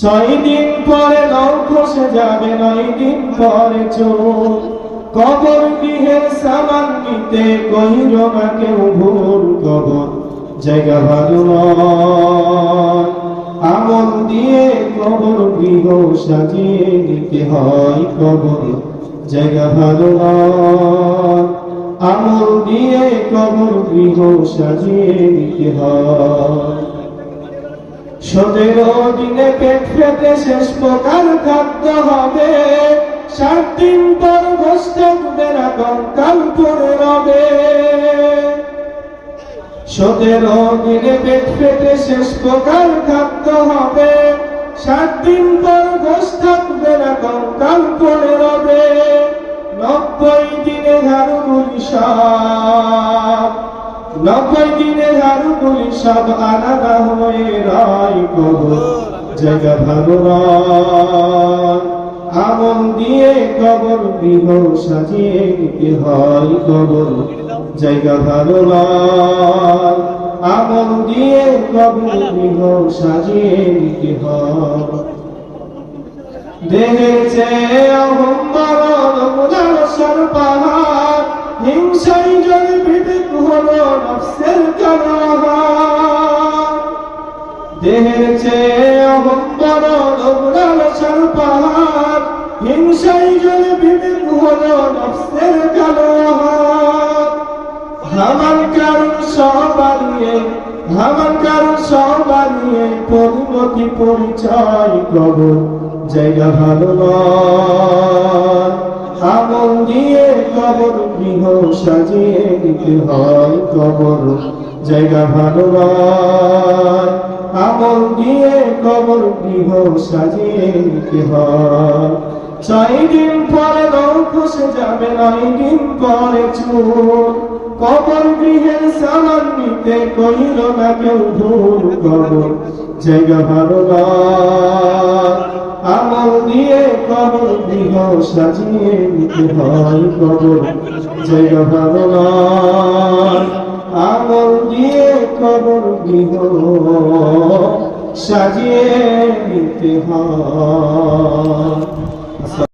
ছয় দিন পরে নৌ খসে যাবে, নয় দিন পরে চোর। কবর গৃহের সামান নিতে কহিল না কেউ ভুল কবর, জায়গা ভালো আমল দিয়ে কবর গৃহ সাজিয়ে নিতে হয় কবর, জায়গা ভালো আমল দিয়ে কবর গৃহ সাজিয়ে নিতে হয়। সতেরো দিনে পেট ফেটে শেষ প্রকার খাদ্য হবে। সাত দিন পর গোষ্ঠের কঙ্কাল পরে রবে। সতেরো দিনে পেট ফেটে শেষ প্রকার খাদ্য হবে। সাত দিন পর গোষ্ঠের কঙ্কাল পরে রবে। নব্বই দিনে ঝাড়ু গুলি সব, নব্বই দিনে ঝাড়ু গুলি সব আলাদা হয়ে রায়। কবর, জায়গা ভালো নয় দিয়ে কবর গৃহ সাজিয়ে নিতে হয় কবর, জায়গা ভালো নয় দিয়ে কবর গৃহ সাজিয়ে নিতে হয়। দেখেছে হিংসাই জল বিবেক হলো নফসের কারাগার। পাহাড় হিংসাই জল বিবেক হলো নফসের কারাগার হামান কারণ সবারিয়ে হামান কারণ সবারিয়ে পরিমতি পরিচয় কবর জায়গা ভালো আমল দিয়ে কবর গৃহ সাজিয়ে নিতে হয় কবর, জায়গা ভালো নয়। আমল দিয়ে কবর গৃহ সাজিয়ে নিতে হয়। দিন পরে নৌ খসে যাবে, নয় দিন পরে চুর। কবর গৃহের সামান নিতে কহিল না কেউ ভুল কবর, জায়গা ভালো আমল দিয়ে কবর গৃহ সাজিয়ে নিতে হয় কবর, জায়গা ভালো আমল দিয়ে কবর গৃহ সাজিয়ে নিতে হয়